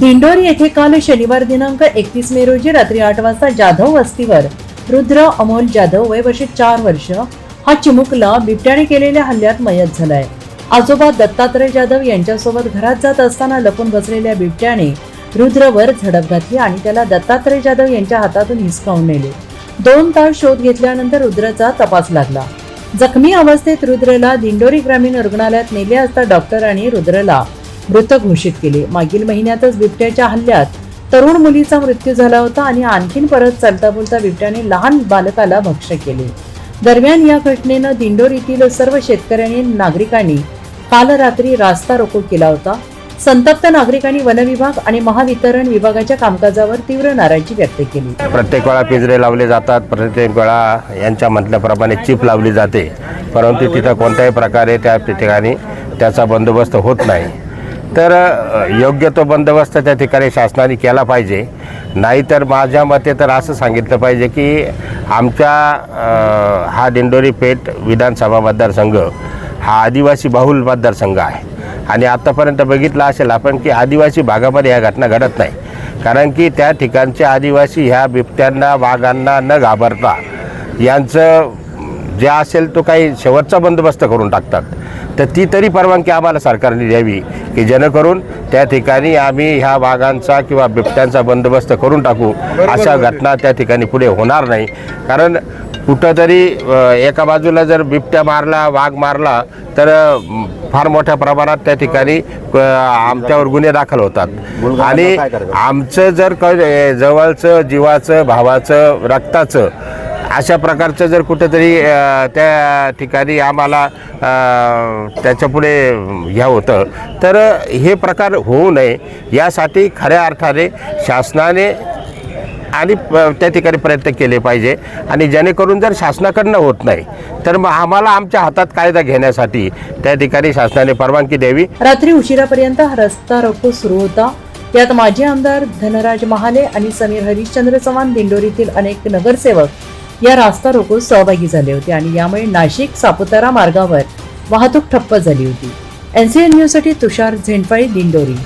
दिंडोरी येथे काल शनिवार दिनांक एकतीस मे रोजी रात्री आठ वाजता जाधव वस्तीवर रुद्र अमोल जाधव वय वर्ष चार वर्ष हा चिमुकला बिबट्याने केलेल्या हल्ल्यात मयत झालाय. आजोबा दत्तात्रय जाधव यांच्यासोबत घरात जात असताना लपून बसलेल्या बिबट्याने रुद्रवर झडप घातली आणि त्याला दत्तात्रय जाधव यांच्या हातातून हिसकावून नेले. दोन तास शोध घेतल्यानंतर रुद्रचा तपास लागला. जखमी अवस्थेत रुद्रला दिंडोरी ग्रामीण रुग्णालयात नेले असता डॉक्टरांनी रुद्रला मृत घोषित केले. मागील महिन्यातच बिबट्याच्या हल्ल्यात तरुण मुलीचा मृत्यू झाला होता आणि आणखीन परत चालता बोलता बिबट्याने लहान बालकाला भक्ष्य केले. दरम्यान या घटनेनं दिंडोरीतील सर्व शेतकऱ्यांनी नागरिकांनी काल रात्री रास्ता रोको केला होता. संतप्त नागरिकांनी वनविभाग आणि महावितरण विभागाच्या कामकाजावर तीव्र नाराजी व्यक्त केली. प्रत्येक वेळा पिंजरे लावले जातात प्रत्येक वेळा यांच्या म्हटल्याप्रमाणे चिप लावली जाते. परंतु तिथं कोणत्याही प्रकारे त्या ठिकाणी त्याचा बंदोबस्त होत नाही. तर योग्य तो बंदोबस्त त्या ठिकाणी शासनाने केला पाहिजे. नाहीतर माझ्या मते तर असं सांगितलं पाहिजे की आमच्या हा दिंडोरी पेठ विधानसभा मतदारसंघ हा आदिवासी बहुल मतदारसंघ आहे. आणि आत्तापर्यंत बघितलं असेल आपण की आदिवासी भागामध्ये ह्या घटना घडत नाही. कारण की त्या ठिकाणचे आदिवासी ह्या बिबट्यांना वाघांना न घाबरता यांचं जे असेल तो काही शेवटचा बंदोबस्त करून टाकतात. तर ती तरी परवानगी आम्हाला सरकारने द्यावी की जेणेकरून त्या ठिकाणी आम्ही ह्या वाघांचा किंवा बिबट्यांचा बंदोबस्त करून टाकू. अशा घटना त्या ठिकाणी पुढे होणार नाही. कारण कुठंतरी एका बाजूला जर बिबट्या मारला वाघ मारला तर फार मोठ्या प्रमाणात त्या ठिकाणी आमच्यावर गुन्हे दाखल होतात. आणि आमचं जर क जवळचं जीवाचं भावाचं रक्ताचं अशा प्रकारचं जर कुठंतरी त्या ठिकाणी आम्हाला त्याच्यापुढे ह्या होतं तर हे प्रकार होऊ नये. यासाठी खऱ्या अर्थाने शासनाने आणि त्या ठिकाणी प्रयत्न केले पाहिजे. आणि जेणेकरून जर शासनाकडनं होत नाही तर मग आम्हाला आमच्या हातात कायदा घेण्यासाठी त्या ठिकाणी शासनाने परवानगी द्यावी. रात्री उशिरापर्यंत हा रस्ता रोको सुरू होता. यात माजी आमदार धनराज महाले आणि समीर हरिश्चंद्र चव्हाण दिंडोरीतील अनेक नगरसेवक या रास्ता रोको सहभागी झाले होते आणि यामुळे नाशिक सापुतारा मार्गावर वाहतूक ठप्प झाली होती. एन सी एन न्यूजसाठी तुषार झेंडफाळी दिंडोरी.